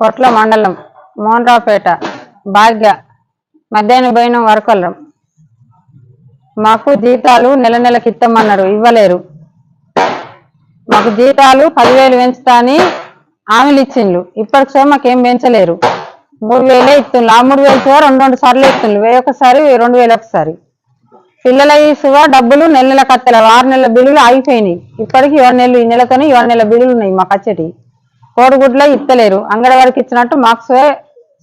కొట్ల మండలం మోహన్రావుపేట భాగ్య మధ్యాహ్నం పోయిన వరకొల్లం మాకు జీతాలు నెల నెలకి ఇస్తామన్నారు ఇవ్వలేరు. మాకు జీతాలు పదివేలు పెంచుతా అని హామీలు ఇచ్చిండ్రు. ఇప్పటికి సో మాకేం పెంచలేరు. మూడు వేలే ఇస్తుండ్రు ఆ మూడు వేలు సువా రెండు రెండు సార్లు ఇస్తుండ్రు వెయ్యి ఒకసారి రెండు వేలు ఒకసారి. పిల్లల సువా డబ్బులు నెల నెల కత్తెల ఆరు నెలల బిల్లులు ఆగిపోయినాయి. ఇప్పటికి ఏడు నెలలు ఈ నెలతోనే ఏడు నెలల బిల్లులు ఉన్నాయి మాకు వచ్చేటి కోడిగుడ్లై ఇస్తలేరు అంగన్వాడికి ఇచ్చినట్టు మార్క్స్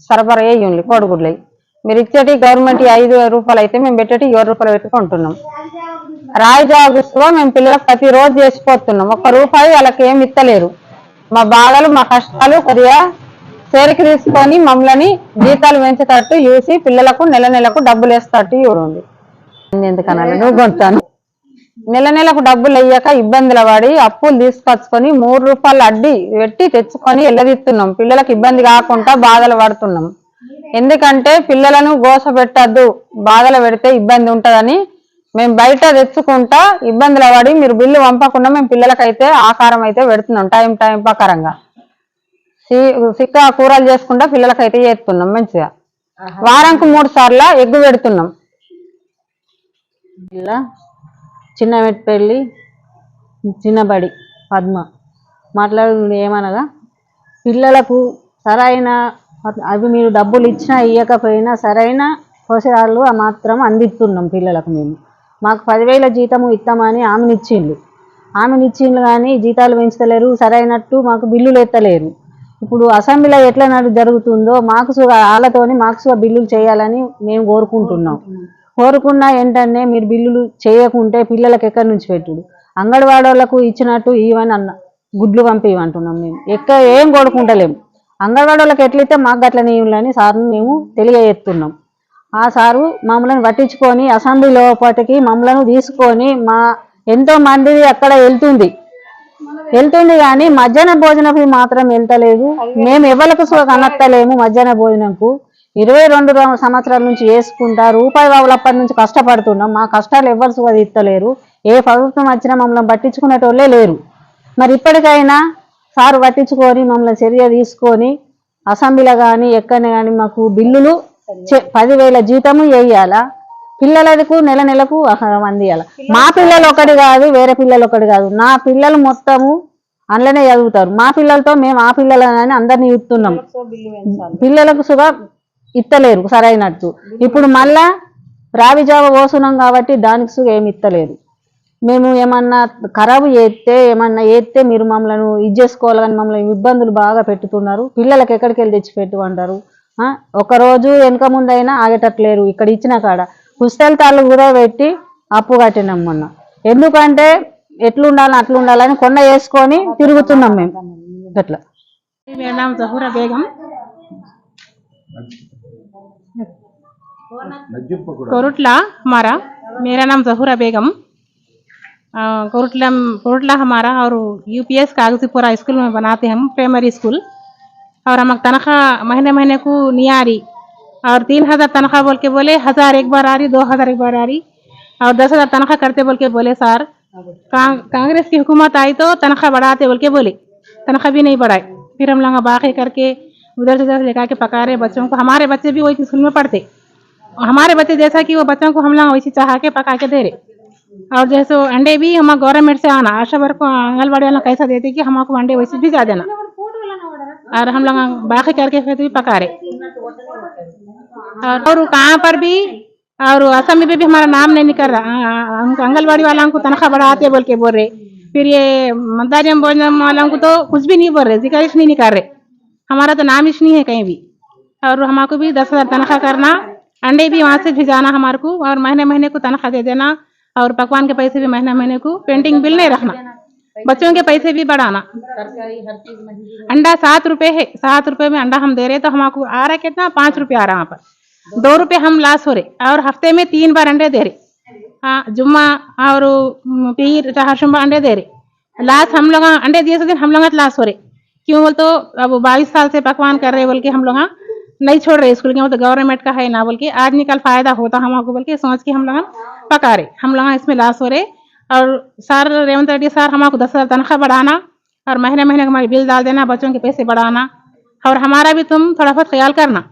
సరఫరా అయ్యి కోడిగుడ్లై మీరు ఇచ్చేటి గవర్నమెంట్ ఐదు రూపాయలు అయితే మేము పెట్టేటి ఏడు రూపాయలు పెట్టుకుంటున్నాం రాయి జాగ్రత్తగా మేము పిల్లలకు ప్రతిరోజు చేసిపోతున్నాం ఒక్క రూపాయి వాళ్ళకి ఏమి ఇస్తలేరు మా బాధలు మా కష్టాలు కొద్దిగా చేరికి తీసుకొని మమ్మల్ని జీతాలు పెంచేటట్టు చూసి పిల్లలకు నెల నెలకు డబ్బులు వేసేటట్టు ఇవ్వండి ఎందుకన్నా నువ్వు కొంటాను. నెల నెలకు డబ్బులు అయ్యాక ఇబ్బందులు పడి అప్పులు తీసుకొచ్చుకొని మూడు రూపాయలు అడ్డి పెట్టి తెచ్చుకొని ఎల్లదిస్తున్నాం పిల్లలకు ఇబ్బంది కాకుండా బాధలు పడుతున్నాం. ఎందుకంటే పిల్లలను గోస పెట్టద్దు బాధలు పెడితే ఇబ్బంది ఉంటదని మేము బయట తెచ్చుకుంటా ఇబ్బందులు పడి మీరు బిల్లు పంపకుండా మేము పిల్లలకైతే ఆకారం అయితే పెడుతున్నాం టైం టైం ప్రకారంగా. సిక్క కూరలు చేసుకుంటా పిల్లలకైతే చేస్తున్నాం మంచిగా. వారానికి మూడు సార్లు ఎగ్గు పెడుతున్నాం. చిన్నమెట్పల్లి చిన్నబడి పద్మ. మాట్లాడుతుంది ఏమనగా పిల్లలకు సరైన అవి మీరు డబ్బులు ఇచ్చినా ఇవ్వకపోయినా సరైన పోషకాలు మాత్రం అందిస్తున్నాం పిల్లలకు మేము. మాకు పదివేల జీతము ఇస్తామని ఆమెను ఇచ్చిండ్రు కానీ జీతాలు పెంచుతలేరు సరైనట్టు మాకు బిల్లులు ఎత్తలేరు. ఇప్పుడు అసెంబ్లీలో ఎట్లా జరుగుతుందో మాకు సు- వాళ్ళతోని మాకు సు- బిల్లులు చేయాలని మేము కోరుకుంటున్నాం. కోరుకున్నా ఏంటనే మీరు బిల్లులు చేయకుంటే పిల్లలకి ఎక్కడి నుంచి పెట్టుడు? అంగన్వాడీ ఇచ్చినట్టు ఇవని అన్న గుడ్లు పంపివంటున్నాం మేము. ఎక్క ఏం కోరుకుంటలేము అంగన్వాడీ ఎట్లయితే మాకు అట్లనే ఇవ్వాలని సార్ని మేము తెలియజేస్తున్నాం. ఆ సారు మమ్మల్ని పట్టించుకొని అసెంబ్లీ లోపటికి మమ్మల్ని తీసుకొని మా ఎంతో మందిది అక్కడ వెళ్తుంది. వెళ్తుంది కానీ మధ్యాహ్న భోజనకు మాత్రం వెళ్తలేదు. మేము ఎవరికి సుఖ కనత్తలేము మధ్యాహ్న భోజనంకు. ఇరవై రెండు సంవత్సరాల నుంచి వేసుకుంటా రూపాయి బాబులప్పటి నుంచి కష్టపడుతున్నాం. మా కష్టాలు ఎవరు సుఖ తీస్తలేరు ఏ ప్రభుత్వం వచ్చినా మమ్మల్ని పట్టించుకునేటోళ్ళే లేరు. మరి ఇప్పటికైనా సారు పట్టించుకొని మమ్మల్ని చర్య తీసుకొని అసెంబ్లీలో కానీ ఎక్కడ కానీ మాకు బిల్లులు పదివేల జీతము వేయాలా? పిల్లలకు నెల నెలకు అందియాలి? మా పిల్లలు ఒకటి కాదు వేరే పిల్లలు ఒకటి కాదు. నా పిల్లలు మొత్తము అందులోనే చదువుతారు. మా పిల్లలతో మేము ఆ పిల్లలని అందరినీ ఇస్తున్నాం పిల్లలకు సుగా ఇత్తలేరు సరైనట్టు. ఇప్పుడు మళ్ళా రావి జావ పోసున్నాం కాబట్టి దానికి సుఖ ఏమి ఇత్తలేదు మేము ఏమన్నా ఖరాబు చేస్తే ఏమన్నా చేస్తే మీరు మమ్మల్ని ఇది చేసుకోవాలని మమ్మల్ని ఇబ్బందులు బాగా పెట్టుతున్నారు. పిల్లలకి ఎక్కడికి వెళ్ళి తెచ్చి పెట్టు అంటారు ఒకరోజు వెనక ముందైనా ఆగేటట్లేరు ఇక్కడ ఇచ్చిన కాడ. పుస్తల తాళ్ళు కూడా పెట్టి అప్పు కట్టినాం మొన్న. ఎందుకంటే ఎట్లుండాలని అట్లుండాలని కొండ వేసుకొని తిరుగుతున్నాం మేము. అట్లా. బేగం. कोरुटला, हमारा, मेरा नाम जहूरा बेगम। कोरुटला कोरुटला हमारा और यूपीएस कागज़ी पूरा स्कूल में बनाते हम प्राइमरी स्कूल और हम तनख्वाह महीने महीने को नहीं आ रही और तीन हज़ार तनख्वाह बोल के बोले, हज़ार एक बार आ रही, दो हज़ार एक बार आ रही। और दस हज़ार तनख्वाह करते बोल के बोले, सर कांग्रेस की हुकूमत आई तो तनख्वाह बढ़ाते बोल के बोले। तनख्वाह भी नहीं बढ़ाई। फिर हम लोग बाकी करके उधर से उधर लेकर के पका रहे बच्चों को। हमारे बच्चे भी वही स्कूल में पढ़ते। हमारे बच्चे जैसा कि वो बच्चों को हम लोग वैसे चाह के पका के दे रहे। और जैसे अंडे भी हम गवर्नमेंट से आना आशा वर्क को आंगनबाड़ी वाला कैसा देते कि हमको अंडे वैसे भिजा देना। और हम लोग बाकी करके फिर भी पका रहे। और, कहाँ पर भी और असम में भी हमारा नाम नहीं निकल रहा। आंगनबाड़ी वालों को तनख्वाह बढ़ाते बोल के बोल रहे। फिर ये मदारियम भोजन वालों को तो कुछ भी नहीं बोल रहे ज़िक्र नहीं कर रहे। हमारा तो नाम इश नहीं है कहीं भी। और हमको भी दस हज़ार तनख्वाह करना। अंडे भी वहाँ से भिजाना हमारे को और महीने महीने को तनख्वाह दे देना और पकवान के पैसे भी महीने महीने को पेंटिंग बिल नहीं रखना। बच्चों के पैसे भी बढ़ाना। अंडा सात रुपए है, सात रुपए में अंडा हम दे रहे तो हमको आ रहा कितना? पाँच रुपये आ रहा वहाँ पर। दो रुपये हम लास हो रहे और हफ़्ते में तीन बार अंडे दे रहे हाँ। जुम्मा और पीर हरशुम्बा अंडे दे रहे लास्ट हम लोग, अंडे दिए दिन हम लोग लास्ट हो रहे क्यों बोल तो अब बाईस साल से पकवान कर रहे बोल के हम लोग नहीं छोड़ रहे, स्कूल के तो गवर्नमेंट का है ना, बोल के आज निकल फ़ायदा होता हमको बोल के सोच के हम लोग पका रहे। हम लोग इसमें लाश हो रहे। और सर रेवंत रेड्डी सर हमारे दस हज़ार तनख्वाह बढ़ाना और महीने महीने हमारे बिल डाल देना, बच्चों के पैसे बढ़ाना। और हमारा भी तुम थोड़ा बहुत ख्याल करना।